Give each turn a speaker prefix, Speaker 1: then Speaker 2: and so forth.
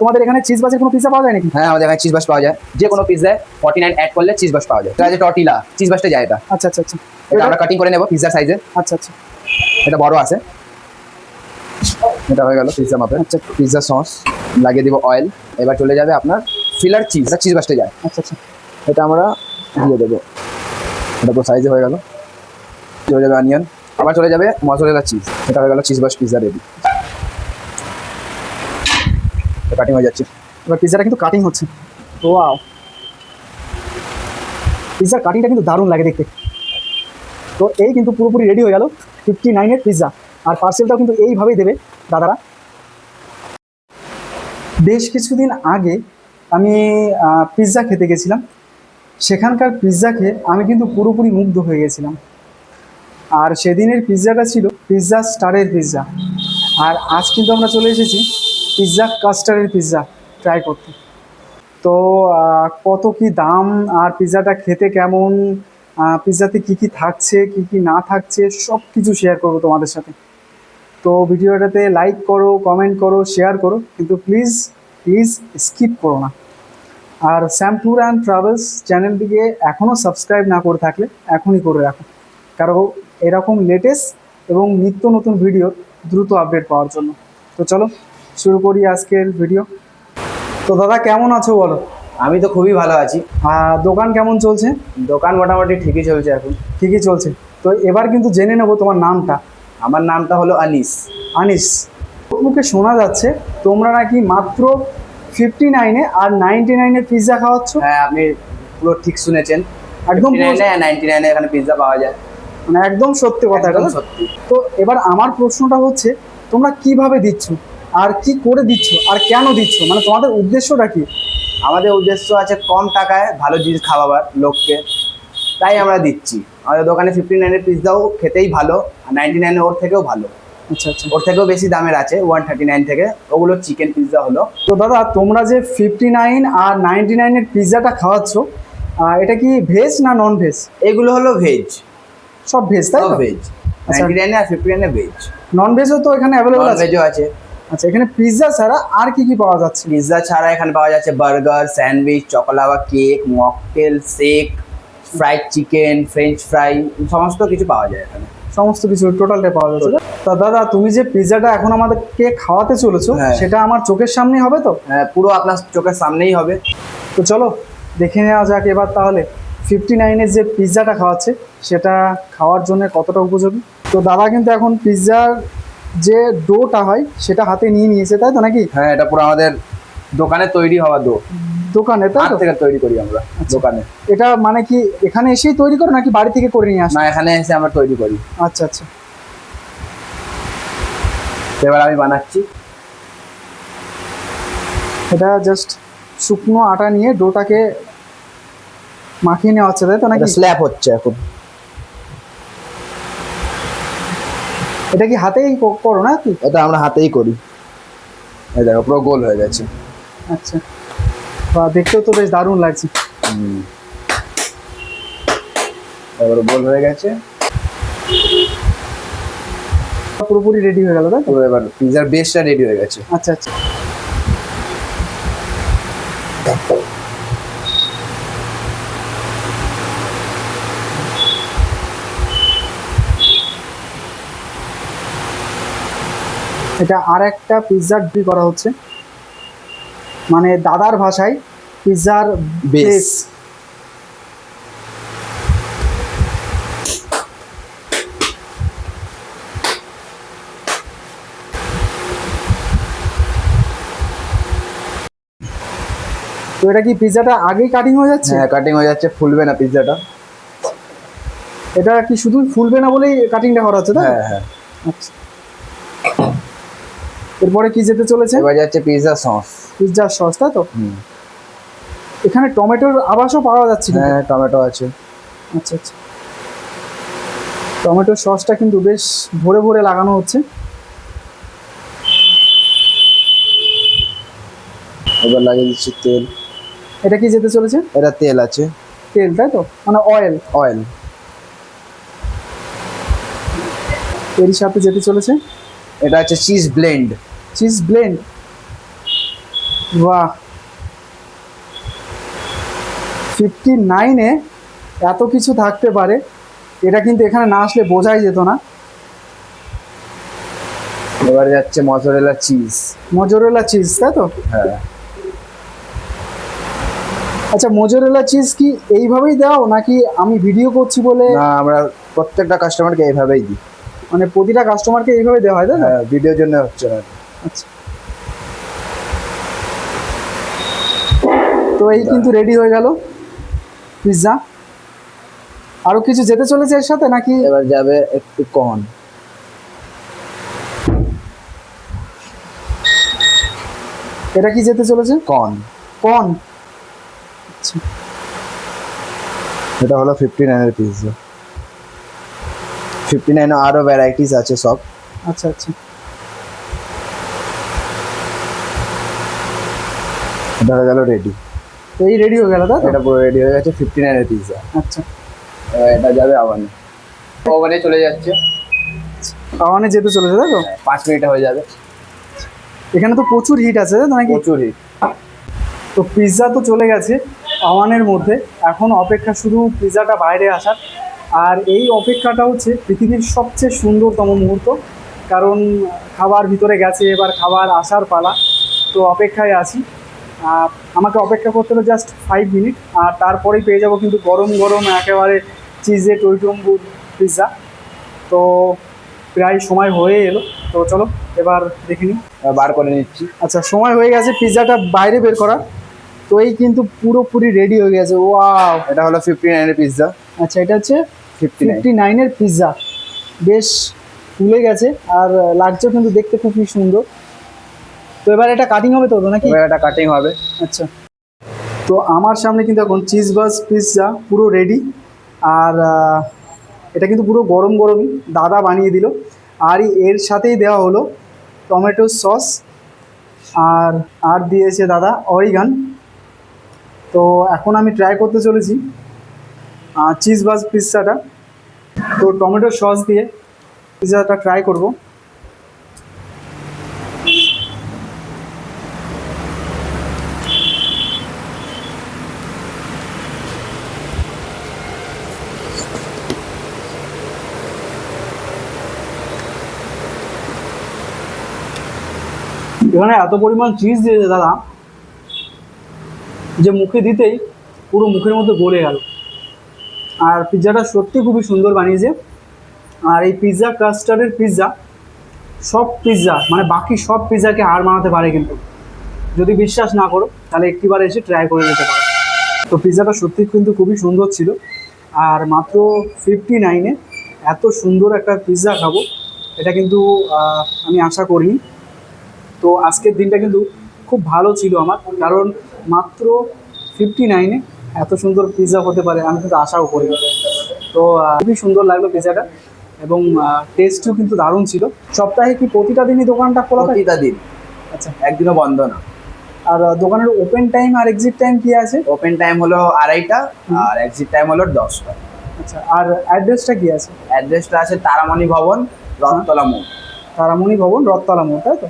Speaker 1: তোমাদের এখানে চিজ বাজের কোনো পিৎজা পাওয়া যায় নাকি?
Speaker 2: হ্যাঁ আমাদের এখানে চিজ বাস পাওয়া যায়। যে কোনো পিৎজায় ফর্টি নাইন অ্যাড করলে চিজ বাস পাওয়া যায়। এটা টর্টিলা চিজ বাসটা যায় এটা।
Speaker 1: আচ্ছা আচ্ছা আচ্ছা।
Speaker 2: এটা আমরা কাটিং করে নেব পিৎজা সাইজে
Speaker 1: আচ্ছা আচ্ছা।
Speaker 2: এটা বড় আছে। এটা হয়ে গেল পিৎজা মাপে
Speaker 1: আচ্ছা।
Speaker 2: পিৎজা সস লাগিয়ে দিব অয়েল এবার চলে যাবে আপনার ফিলার চিজ এটা চিজ বাসটা যায়।
Speaker 1: আচ্ছা আচ্ছা।
Speaker 2: এটা আমরা দিয়ে দেবো। এটা পুরো সাইজে হয়ে গেল। চলে যাবে অনিয়ন আবার চলে যাবে মজরেলা চিজ এটা হয়ে গেল cheese burst pizza ready cutting হয়ে যাচ্ছে।
Speaker 1: এবার পিৎজাটা কিন্তু কাটিং হচ্ছে। ওয়াও পিৎজার কাটিংটা কিন্তু দারুণ লাগে দেখতে। তো এই কিন্তু পুরোপুরি রেডি হয়ে গেল ফিফটি নাইনের পিৎজা আর পার্সেলটাও কিন্তু এইভাবেই দেবে দাদারা। বেশ কিছুদিন আগে আমি পিৎজা খেতে গেছিলাম। সেখানকার পিৎজা খেয়ে আমি কিন্তু পুরোপুরি মুগ্ধ হয়ে গেছিলাম। আর সেদিনের পিৎজাটা ছিল পিৎজা স্টারের পিৎজা আর আজ কিন্তু আমরা চলে এসেছি পিৎজা কাস্টারের পিৎজা ট্রাই করতে। তো কত কি দাম আর পিৎজাটা খেতে কেমন? পিৎজাতে কি কি থাকছে, কি কি না থাকছে সব কিছু শেয়ার করব তোমাদের সাথে। তো, ভিডিওটাতে লাইক করো কমেন্ট করো শেয়ার করো, কিন্তু প্লিজ প্লিজ স্কিপ করো না। আর স্যাম ট্যুর অ্যান্ড ট্রাভেলস চ্যানেলটিকে এখনও সাবস্ক্রাইব না করে থাকলে এখনই করে রাখো। কারণ এরকম লেটেস্ট এবং নিত্য নতুন ভিডিও দ্রুত আপডেট পাওয়ার জন্য। তো চলো শুরু করি আজকের ভিডিও তো দাদা কেমন আছো বলো?
Speaker 2: আমি তো খুবই ভালো আছি।
Speaker 1: আর দোকান কেমন চলছে?
Speaker 2: দোকান মোটামুটি ঠিকই চলছে এখন।
Speaker 1: ঠিকই চলছে। তো এবার কিন্তু জেনে নেব তোমার নামটা।
Speaker 2: আমার নামটা হলো আনিস।
Speaker 1: আনিস মুখে শোনা যাচ্ছে তোমরা নাকি মাত্র ফিফটি নাইনে আর নাইনটি নাইনে পিৎজা খাওয়াচ্ছ?
Speaker 2: হ্যাঁ আপনি পুরো ঠিক শুনেছেন।
Speaker 1: একদম
Speaker 2: নাইনটি নাইনে এখানে পিৎজা পাওয়া যায়।
Speaker 1: মানে একদম সত্যি কথা
Speaker 2: একদম
Speaker 1: এটা।
Speaker 2: সত্যি।
Speaker 1: তো এবার আমার প্রশ্নটা হচ্ছে তোমরা কীভাবে দিচ্ছ? আর কি করে দিচ্ছ? আর কেন দিচ্ছ? মানে তোমাদের উদ্দেশ্যটা কি?
Speaker 2: আমাদের উদ্দেশ্য আছে কম টাকায় ভালো জিনিস খাওয়াবার লোককে। তাই আমরা দিচ্ছি। আমাদের দোকানে ফিফটি নাইনের পিৎজাও খেতেই ভালো আর নাইনটি নাইনে ওর থেকেও ভালো।
Speaker 1: আচ্ছা আচ্ছা।
Speaker 2: ওর থেকেও বেশি দামের আছে ওয়ান থার্টি নাইন থেকে। ওগুলো চিকেন পিৎজা হলো।
Speaker 1: তো দাদা তোমরা যে ফিফটি নাইন আর নাইনটি নাইনের পিৎজাটা খাওয়াচ্ছ এটা কি ভেজ না নন ভেজ
Speaker 2: এগুলো হলো ভেজ
Speaker 1: সব ভেজ তাই
Speaker 2: ভেজ নাইনটি নাইনে আর ফিফটি নাইনে ভেজ
Speaker 1: নন ভেজও তো এখানে অ্যাভেলেবল আছে।
Speaker 2: ভেজও আছে।
Speaker 1: আচ্ছা এখানে পিৎজা ছাড়া আর কি কি পাওয়া যাচ্ছে?
Speaker 2: পিৎজা ছাড়া এখানে পাওয়া যাচ্ছে burger sandwich চকোলাওয়া cake mocktail shake fried chicken french fry সমস্ত কিছু পাওয়া যায় এখানে।
Speaker 1: সমস্ত কিছু টোটালটা পাওয়া যাচ্ছে। তা দাদা তুমি যে পিৎজাটা এখন আমাদেরকে খাওয়াতে চলেছো
Speaker 2: হ্যাঁ।
Speaker 1: সেটা আমার চোখের সামনেই হবে তো?
Speaker 2: হ্যাঁ, পুরো আপনার চোখের সামনেই হবে।
Speaker 1: তো চলো দেখে নেওয়া যাক এবার তাহলে। ফিফটি নাইনের যে পিৎজাটা খাওয়াচ্ছে সেটা খাওয়ার জন্য কতটা উপযোগী? তো দাদা কিন্তু এখন পিৎজার যে ডোটা হয় সেটা হাতে নিয়ে নিয়েছে তাই তো নাকি?
Speaker 2: হ্যাঁ এটা পুরো আমাদের দোকানে তৈরি হওয়া দো
Speaker 1: দোকানে তাই তো?
Speaker 2: থেকে তৈরি করি আমরা দোকানে।
Speaker 1: এটা মানে কি এখানে এসেই তৈরি করো নাকি বাড়ি থেকে করে নিয়ে আসো?
Speaker 2: না এখানে এসে আমরা তৈরি করি।
Speaker 1: আচ্ছা আচ্ছা।
Speaker 2: এবার আমি বানাচ্ছি।
Speaker 1: এটা জাস্ট শুকনো আটা নিয়ে ডোটাকে মাখিয়ে নেওয়া হচ্ছে তাই তো নাকি?
Speaker 2: স্ল্যাব হচ্ছে এখন।
Speaker 1: এটা কি হাতেই করো না কি?
Speaker 2: এটা আমরা হাতেই করি। এই দেখো পুরো গোল হয়ে গেছে।
Speaker 1: আচ্ছা। বা দেখতেও তো বেশ দারুণ লাগছে।
Speaker 2: হুম। এবার গোল হয়ে গেছে।
Speaker 1: পুরোপুরি রেডি হয়ে গেল তাই তো?
Speaker 2: এবার পিজার বেসটা রেডি হয়ে গেছে।
Speaker 1: আচ্ছা আচ্ছা। এটা আর একটা পিৎজার ডি করা হচ্ছে। মানে দাদার ভাষায় পিৎজার বেস তো এটা কি পিৎজাটা আগেই কাটিং হয়ে যাচ্ছে?
Speaker 2: হ্যাঁ কাটিং হয়ে যাচ্ছে ফুলবে না পিৎজাটা
Speaker 1: এটা কি শুধু ফুলবে না বলেই কাটিংটা করা হচ্ছে তাই
Speaker 2: হ্যাঁ হ্যাঁ।
Speaker 1: আচ্ছা। এরপরে কি যেতে চলেছে?
Speaker 2: এবার যাচ্ছে পিৎজা সস
Speaker 1: পিৎজার সস তাই তো? এখানে টমেটোর আবাসও পাওয়া যাচ্ছে।
Speaker 2: হ্যাঁ টমেটো আছে।
Speaker 1: আচ্ছা আচ্ছা। টমেটোর সসটা কিন্তু বেশ ভরে ভরে লাগানো হচ্ছে।
Speaker 2: এবার লাগিয়ে দিচ্ছি তেল।
Speaker 1: এটা কি যেতে চলেছে?
Speaker 2: এটা তেল আছে।
Speaker 1: তেল তাই তো? মানে অয়েল
Speaker 2: অয়েল
Speaker 1: এর সাথে যেতে চলেছে।
Speaker 2: এটা হচ্ছে চিজ ব্লেন্ড
Speaker 1: চিজ ব্লেন্ড। বাহ। ফিফটি নাইনে এত কিছু থাকতে পারে এটা কিন্তু এখানে না আসলে বোঝাই যেত না।
Speaker 2: এবার যাচ্ছে মজরেলা চিজ।
Speaker 1: মজোরেলা চিজ তাই তো?
Speaker 2: হ্যাঁ।
Speaker 1: আচ্ছা মজোরেলা চিজ কি এইভাবেই দাও নাকি আমি ভিডিও করছি বলে?
Speaker 2: না আমরা প্রত্যেকটা কাস্টমারকে এইভাবেই দিই।
Speaker 1: মানে প্রতিটা কাস্টমারকে এইভাবে দেওয়া হয় তাই তো?
Speaker 2: হ্যাঁ ভিডিওর জন্য হচ্ছে না।
Speaker 1: তো এই কিন্তু রেডি হয়ে গেল। পিৎজা আরও কিছু যেতে চলেছে এর সাথে নাকি?
Speaker 2: এবার যাবে একটু কন
Speaker 1: এটা কি যেতে চলেছে?
Speaker 2: কন
Speaker 1: কন আচ্ছা।
Speaker 2: এটা হলো ফিফটি নাইনের পিৎজা ফিফটি নাইনে আরও ভ্যারাইটিস আছে সব।
Speaker 1: আচ্ছা আচ্ছা।
Speaker 2: এটা হয়ে গেল রেডি
Speaker 1: এই রেডি হয়ে গেল তো?
Speaker 2: এটা পুরো রেডি হয়ে গেছে ফিফটি নাইনের পিৎজা
Speaker 1: আচ্ছা।
Speaker 2: এটা যাবে আবানে ওভানে চলে যাচ্ছে।
Speaker 1: খাওয়ানে যেতে চলেছে তাই তো?
Speaker 2: পাঁচ মিনিটে হয়ে যাবে।
Speaker 1: এখানে তো প্রচুর হিট আছে নাকি?
Speaker 2: প্রচুর হিট
Speaker 1: তো পিৎজা তো চলে গেছে আওয়ানের মধ্যে। এখন অপেক্ষা শুধু পিৎজাটা বাইরে আসার। আর এই অপেক্ষাটা হচ্ছে পৃথিবীর সবচেয়ে সুন্দরতম মুহূর্ত। কারণ খাবার ভিতরে গেছে এবার খাবার আসার পালা। তো অপেক্ষায় আছি। আমাকে অপেক্ষা করতে হলো জাস্ট ফাইভ মিনিট আর তারপরেই পেয়ে যাব কিন্তু গরম গরম একেবারে চিজে টইটম্বুর পিৎজা তো প্রায় সময় হয়ে এলো। তো চলো এবার দেখে নিই।
Speaker 2: বার করে নিচ্ছি।
Speaker 1: আচ্ছা সময় হয়ে গেছে পিৎজাটা বাইরে বের করা তো এই কিন্তু পুরোপুরি রেডি হয়ে গেছে। ওয়াও
Speaker 2: এটা হলো ফিফটি নাইনের পিৎজা
Speaker 1: আচ্ছা এটা হচ্ছে
Speaker 2: ফিফটি নাইন
Speaker 1: ফিফটি নাইনের পিৎজা বেশ ফুলে গেছে আর লাগছেও কিন্তু দেখতে খুবই সুন্দর। তো এবার এটা কাটিং হবে তো নাকি?
Speaker 2: এবার এটা কাটিং হবে।
Speaker 1: আচ্ছা। তো আমার সামনে কিন্তু এখন চিজ বাস পিৎজা পুরো রেডি আর এটা কিন্তু পুরো গরম গরমই দাদা বানিয়ে দিল। আর এর সাথেই দেওয়া হলো টমেটো সস আর আর দিয়েছে দাদা অরিগান। তো এখন আমি ট্রাই করতে চলেছি চিজ বাস পিৎজাটা তো টমেটো সস দিয়ে পিৎজাটা ট্রাই করব। এখানে এত পরিমাণ চিজ দিয়েছে দাদা, যে মুখে দিতেই পুরো মুখের মধ্যে গলে গেল। আর পিৎজাটা সত্যি খুবই সুন্দর বানিয়েছে। আর এই পিৎজা কাস্টার্ডের পিৎজা সব পিৎজা মানে বাকি সব পিৎজাকে হার মানাতে পারে কিন্তু। যদি বিশ্বাস না করো, তাহলে একটিবার এসে ট্রাই করে নিতে পারো। তো পিৎজাটা সত্যি কিন্তু খুবই সুন্দর ছিল। আর মাত্র ফিফটি নাইনে এত সুন্দর একটা পিৎজা খাব, এটা কিন্তু আমি আশা করিনি। তো আজকের দিনটা কিন্তু খুব ভালো ছিল আমার কারণ মাত্র ফিফটি নাইনে এত সুন্দর পিৎজা হতে পারে আমি কিন্তু আশাও করি। তো খুবই সুন্দর লাগল পিৎজাটা এবং টেস্টও কিন্তু দারুণ ছিল। সপ্তাহে কি প্রতিটা দিনই দোকানটা খোলা থাকে?
Speaker 2: প্রতিটা দিন।
Speaker 1: আচ্ছা।
Speaker 2: একদিনও বন্ধ না।
Speaker 1: আর দোকানের ওপেন টাইম আর এক্সিট টাইম কি আছে?
Speaker 2: ওপেন টাইম হলো আড়াইটা আর এক্সিট টাইম হলো দশটা।
Speaker 1: আচ্ছা আর অ্যাড্রেসটা কি আছে?
Speaker 2: অ্যাড্রেসটা আছে তারামণি ভবন রথতলা মোড়।
Speaker 1: তারামণি ভবন রথতলা মোড় তাই তো?